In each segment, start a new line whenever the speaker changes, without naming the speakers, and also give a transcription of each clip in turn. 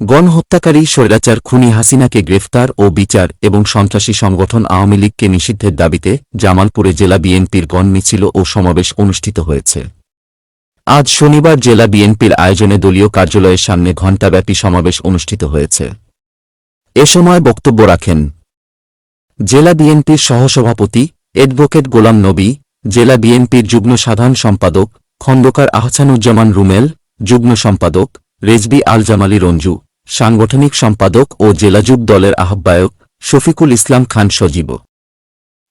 গণহত্যাকারী স্বৈরাচার খুনি হাসিনাকে গ্রেফতার ও বিচার এবং সন্ত্রাসী সংগঠন আওয়ামী লীগকে নিষিদ্ধের দাবিতে জামালপুরে জেলা বিএনপির গণ মিছিল ও সমাবেশ অনুষ্ঠিত হয়েছে। আজ শনিবার জেলা বিএনপির আয়োজনে দলীয় কার্যালয়ের সামনে ঘণ্টাব্যাপী সমাবেশ অনুষ্ঠিত হয়েছে। এ সময় বক্তব্য রাখেন জেলা বিএনপির সহসভাপতি অ্যাডভোকেট গোলাম নবী, জেলা বিএনপির যুগ্ম সাধারণ সম্পাদক খন্দকার আহসানুজ্জামান রুমেল, যুগ্ম সম্পাদক রেজবি আল জামালি রঞ্জু সাংগঠনিক সম্পাদক ও জেলাযুব দলের আহ্বায়ক শফিকুল ইসলাম খান সজীব।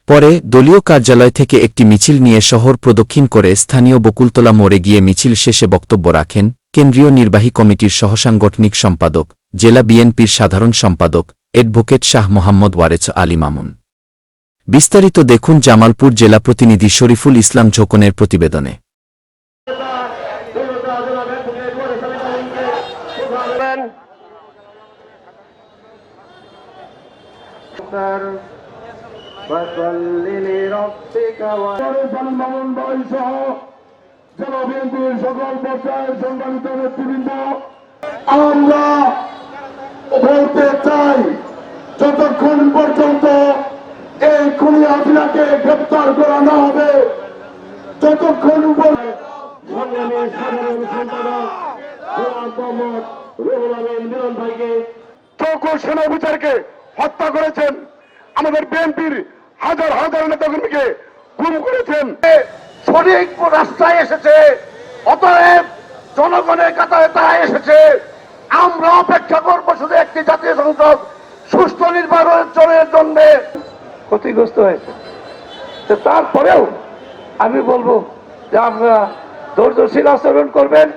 পরে দলীয় কার্যালয় থেকে একটি মিছিল নিয়ে শহর প্রদক্ষিণ করে স্থানীয় বকুলতলা মোড়ে গিয়ে মিছিল শেষে বক্তব্য রাখেন কেন্দ্রীয় নির্বাহী কমিটির সহসাংগঠনিক সম্পাদক, জেলা বিএনপির সাধারণ সম্পাদক, অ্যাডভোকেট শাহ মোহাম্মদ ওয়ারেছ আলী মামুন। বিস্তারিত দেখুন জামালপুর জেলা প্রতিনিধি শরীফুল ইসলাম ঝোকনের প্রতিবেদনে।
সকল পর্যায়ের আমরা বলতে চাই, যতক্ষণ পর্যন্ত এই খুনি হাসিনাকে গ্রেপ্তার করা না হবে, ততক্ষণ সাধারণ বিচারকে হত্যা করেছেন। আমাদের বিএনপির হাজার হাজার নেতাকর্মীকে গুম করেছেন।
সঠিক রাস্তায় এসেছে অতএব জনগণের কাতারে তারা এসেছে। আমরা অপেক্ষা করব শুধু একটি জাতীয় সংসদ সুস্থ নির্বাচনের জন্য। ক্ষতিগ্রস্ত হয়েছে। তো তারপরেও আমি বলব যে আপনারা ধৈর্যশীল আচরণ করবেন।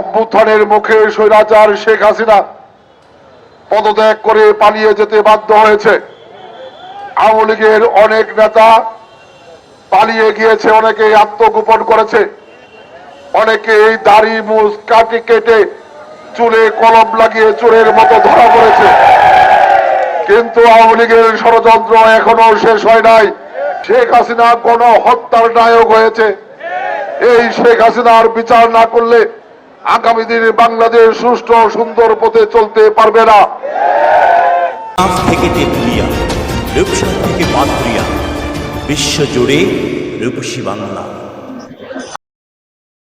অভ্যুত্থানের মুখে স্বৈরাচার শেখ হাসিনা পদত্যাগ করে পালিয়ে যেতে বাধ্য হয়েছে। আওয়ামী লীগের অনেক নেতা পালিয়ে গিয়েছে, অনেকে আত্মগোপন করেছে, অনেকে এই দাড়ি, মুজ, কাটি কেটে চুলে কলম লাগিয়ে চোরের মতো ধরা পড়েছে। কিন্তু আওয়ামী লীগের ষড়যন্ত্র এখনও শেষ হয় নাই। শেখ হাসিনা কোন হত্যার নায়ক হয়েছে। এই শেখ হাসিনার বিচার না করলে আগামী দিনে বাংলাদেশ সুষ্ঠু সুন্দর পথে চলতে পারবে না।
থেকে তেতুলিয়া রূপসা থেকে পাত্রিয়া বিশ্বজুড়ে রূপসী বাংলা।